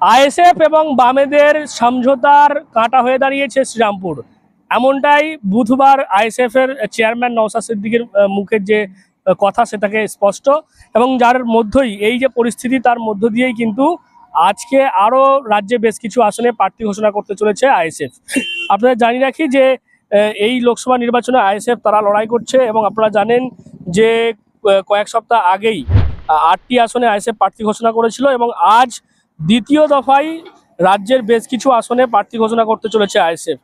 ISF এবং বামেদের সমঝোতার কাঁটা হয়ে দাঁড়িয়েছে শ্রীরামপুর। এমনটাই বুধবার আইএসএফ এর চেয়ারম্যান নওসাদ সিদ্দিকের মুখের যে কথা সেটাকে স্পষ্ট এবং যার মধ্যেই এই যে পরিস্থিতি তার মধ্য দিয়েই কিন্তু আজকে আরও রাজ্যে বেশ কিছু আসনে প্রার্থী ঘোষণা করতে চলেছে আইএসএফ। আপনারা জানি রাখি যে এই লোকসভা নির্বাচনে আইএসএফ তারা লড়াই করছে এবং আপনারা জানেন যে কয়েক সপ্তাহ আগেই আটটি আসনে আইএসএফ প্রার্থী ঘোষণা করেছিল এবং আজ দ্বিতীয় দফায় রাজ্যের বেশ কিছু আসনে প্রার্থী ঘোষণা করতে চলেছে আইএসএফ।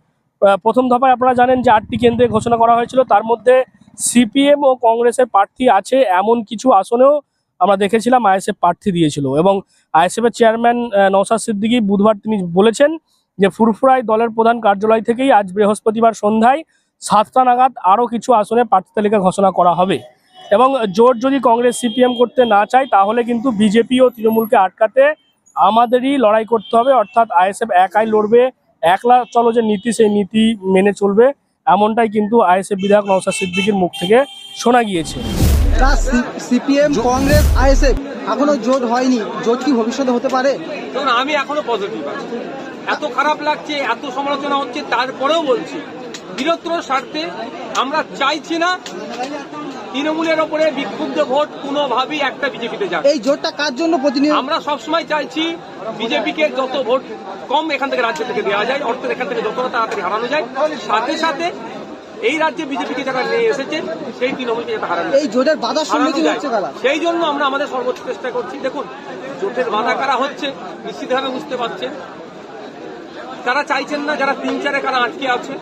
প্রথম দফায় আপনারা জানেন যে আটটি কেন্দ্রে ঘোষণা করা হয়েছিল। তার মধ্যে সিপিএম ও কংগ্রেসের প্রার্থী আছে এমন কিছু আসনেও আমরা দেখেছিলাম আইএসএফ প্রার্থী দিয়েছিল এবং আইএসএফ এর চেয়ারম্যান নওশাদ সিদ্দিকী বুধবার তিনি বলেছেন যে ফুরফুরায় দলের প্রধান কার্যালয় থেকেই আজ বৃহস্পতিবার সন্ধ্যায় সাতটা নাগাদ আরও কিছু আসনে প্রার্থী তালিকা ঘোষণা করা হবে। এবং জোট যদি কংগ্রেস সিপিএম করতে না চায়, তাহলে কিন্তু বিজেপি ও তৃণমূলকে আটকাতে আমাদেরই লড়াই করতে হবে অর্থাৎ আইএসএফ একাই লড়বে একলা চলো যে নীতি সেই নীতি মেনে চলবে এমনটাই কিন্তু আইএসএফ বিধায়ক নওশাদ সিদ্দিকীর মুখ থেকে শোনা গিয়েছে। তা সিপিএম কংগ্রেস আইএসএফ এখনও জোট হয়নি জোট কি ভবিষ্যতে হতে পারে? আমি এখনও পজিটিভ আছি। এত খারাপ লাগছে এত সমালোচনা হচ্ছে তারপরেও বলছি বৃহত্তর স্বার্থে আমরা চাইছি না তৃণমূলের ওপরে বিক্ষুব্ধ ভোট কোনোভাবেই একটা বিজেপিতে যাক এই জোটটা কার জন্য প্রতিনিয়ত আমরা সবসময় চাইছি বিজেপিকে যত ভোট কম এখান থেকে রাজ্য থেকে দেওয়া যায় অর্থ এখান থেকে যতটা তাড়াতাড়ি হারানো যায় সাথে সাথে এই রাজ্যে বিজেপিকে যারা নিয়ে এসেছে সেই তৃণমূলকে যাতে হারানো এই জোটের বাধার হারানো সম্মুখীন যায়। হচ্ছে সেই জন্য আমরা আমাদের সর্বোচ্চ চেষ্টা করছি দেখুন জোটের বাধা কারা হচ্ছে নিশ্চিতভাবে বুঝতে পারছেন। তারা চাইছেন না যারা তিন চারে কারা আটকে আছে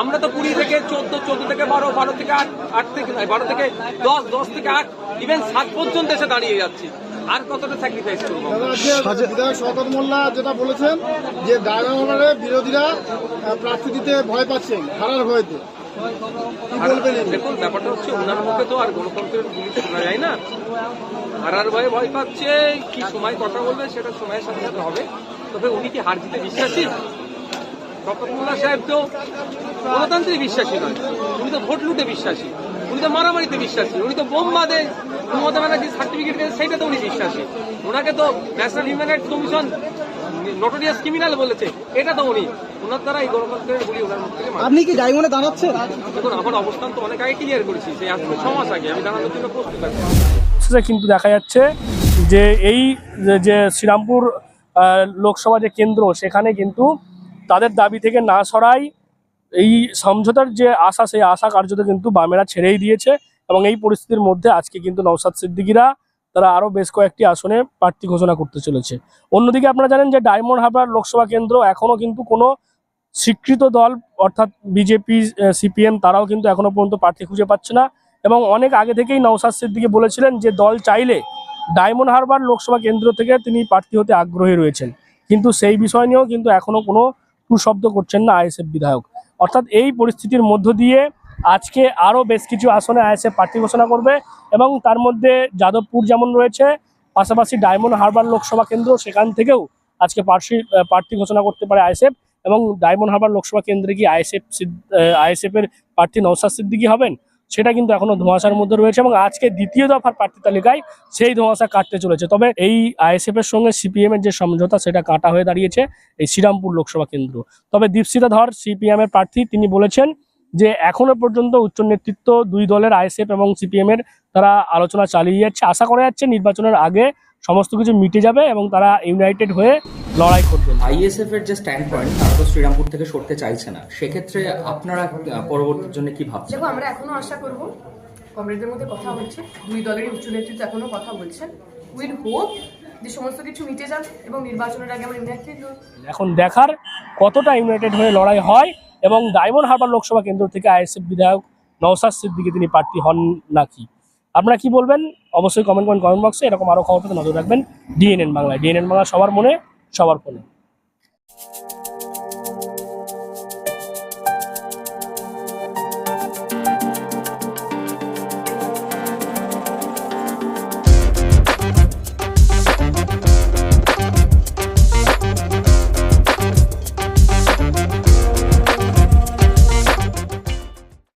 আমরা তো কুড়ি থেকে চোদ্দ চোদ্দ থেকে বারো বারো থেকে আট আট থেকে নয় বারো থেকে দশ দশ থেকে আট ইভেন সাত পর্যন্ত এসে দাঁড়িয়ে যাচ্ছি। আর কতটা স্যাক্রিফাইস করব বিধায়ক শওকত মোল্লা যেটা বলেছেন যে ডায়নামারে বিরোধীরা প্রার্থী দিতে ভয় পাচ্ছেন হারার ভয়তে। দেখুন ব্যাপারটা হচ্ছে ওনার মুখে তো আর গণতন্ত্রের জিনিস শোনা যায় না। হারার ভয়ে ভয় পাচ্ছে কি সময় কথা বলবে সেটা সময়ের সাথে সাথে হবে। তবে উনি কি হার জিতে বিশ্বাসী? শপথমুল্লা সাহেব তো গণতন্ত্রে বিশ্বাসী নয়। উনি তো ভোট লুটে বিশ্বাসী। উনি তো মারামারিতে বিশ্বাসী। উনি তো বোম বাদে মমতা ব্যানার্জি সার্টিফিকেট দেয় সেইটা তো উনি বিশ্বাসী। ওনাকে তো national human rights commission notorious criminal বলেছে। এটা তো উনি। ওনার দ্বারা এই গণতন্ত্রের গুলি ওনার মুখ থেকে আপনি কি ডায়মন্ডে দাঁড়াচ্ছেন? দেখুন আমার অবস্থান তো অনেক আগে ক্লিয়ার করেছি। সেই আজ থেকে ছ মাস আগে আমি জানানোর জন্য প্রস্তুত আছি। সেটা কিন্তু দেখা যাচ্ছে যে এই যে- যে শ্রীরামপুর লোকসভা যে কেন্দ্র সেখানে কিন্তু তাদের দাবি থেকে না সরাই এই সমঝোতার যে আশা, সেই আশা কার্যত কিন্তু বামেরা ছেড়েই দিয়েছে এবং এই পরিস্থিতির মধ্যে আজকে কিন্তু নওসাদ সিদ্দিকিরা তারা আরও বেশ কয়েকটি আসনে প্রার্থী ঘোষণা করতে চলেছে। অন্যদিকে আপনারা জানেন যে ডায়মন্ড হারবার লোকসভা কেন্দ্র এখনও কিন্তু কোনো স্বীকৃত দল অর্থাৎ বিজেপি সিপিএম তারাও কিন্তু এখনও পর্যন্ত প্রার্থী খুঁজে পাচ্ছে না এবং অনেক আগে থেকেই নওসাদ সিদ্দিকি বলেছিলেন যে দল চাইলে ডায়মন্ড হারবার লোকসভা কেন্দ্র থেকে তিনি প্রার্থী হতে আগ্রহী রয়েছেন। কিন্তু সেই বিষয় নিয়েও কিন্তু এখনও কোনো শব্দ করছেন না আইএসএফ বিধায়ক। অর্থাৎ এই পরিস্থিতির মধ্য দিয়ে আজকে আরও বেশ কিছু আসনে আইএসএফ প্রার্থী ঘোষণা করবে এবং তার মধ্যে যাদবপুর যেমন রয়েছে, পাশাপাশি ডায়মন্ড হারবার লোকসভা কেন্দ্র, সেখান থেকেও আজকে প্রার্থী প্রার্থী ঘোষণা করতে পারে আইএসএফ এবং ডায়মন্ড হারবার লোকসভা কেন্দ্রে কি আইএসএফ আইএসএফের প্রার্থী নৌসাদ সিদ্দিকি হবেন? সেটা কিন্তু এখনও ধোঁয়াশার মধ্যে রয়েছে এবং আজকে দ্বিতীয় দফার প্রার্থী তালিকায় সেই ধোঁয়াশা কাটতে চলেছে। তবে এই আইএসএফ এর সঙ্গে সিপিএম এর যে সমঝোতা, সেটা কাটা হয়ে দাঁড়িয়েছে এই শ্রীরামপুর লোকসভা কেন্দ্র। তবে দীপশিতা ধর, সিপিএম এর প্রার্থী, তিনি বলেছেন যে এখনও পর্যন্ত উচ্চ নেতৃত্ব দুই দলের আইএসএফ এবং সিপিএম এর তারা আলোচনা চালিয়ে যাচ্ছে। আশা করা যাচ্ছে নির্বাচনের আগে সমস্ত কিছু মিটে যাবে এবং তারা ইউনাইটেড হয়ে লড়াই করবেন আইএসএফ এর যে স্ট্যান্ড পয়েন্ট তারা তো শ্রীরামপুর থেকে সরতে চাইছে না। সেক্ষেত্রে আপনারা পরবর্তীর জন্য কি ভাবছেন? দেখো আমরা এখনও আশা করব কংগ্রেসের মধ্যে কথা হচ্ছে দুই দলেরই উচ্চ নেতৃত্ব এখনও কথা বলছেন। উইল হোপ যে সমস্ত কিছু মিটে যাবে এবং নির্বাচনের আগে আমরা ইউনাইটেড এখন দেখার কতটা ইউনাইটেড হয়ে লড়াই হয় এবং ডায়মন্ড হারবার লোকসভা কেন্দ্র থেকে আইএসএফ বিধায়ক নওসাদ সিদ্দিকি তিনি প্রার্থী হন নাকি? আপনারা কি বলবেন? অবশ্যই কমেন্ট করেন কমেন্ট বক্সে এরকম আরও খবর নজর রাখবেন। ডিএনএন বাংলায় ডিএনএন বাংলা সবার মনে সবার ফোনে। Thank you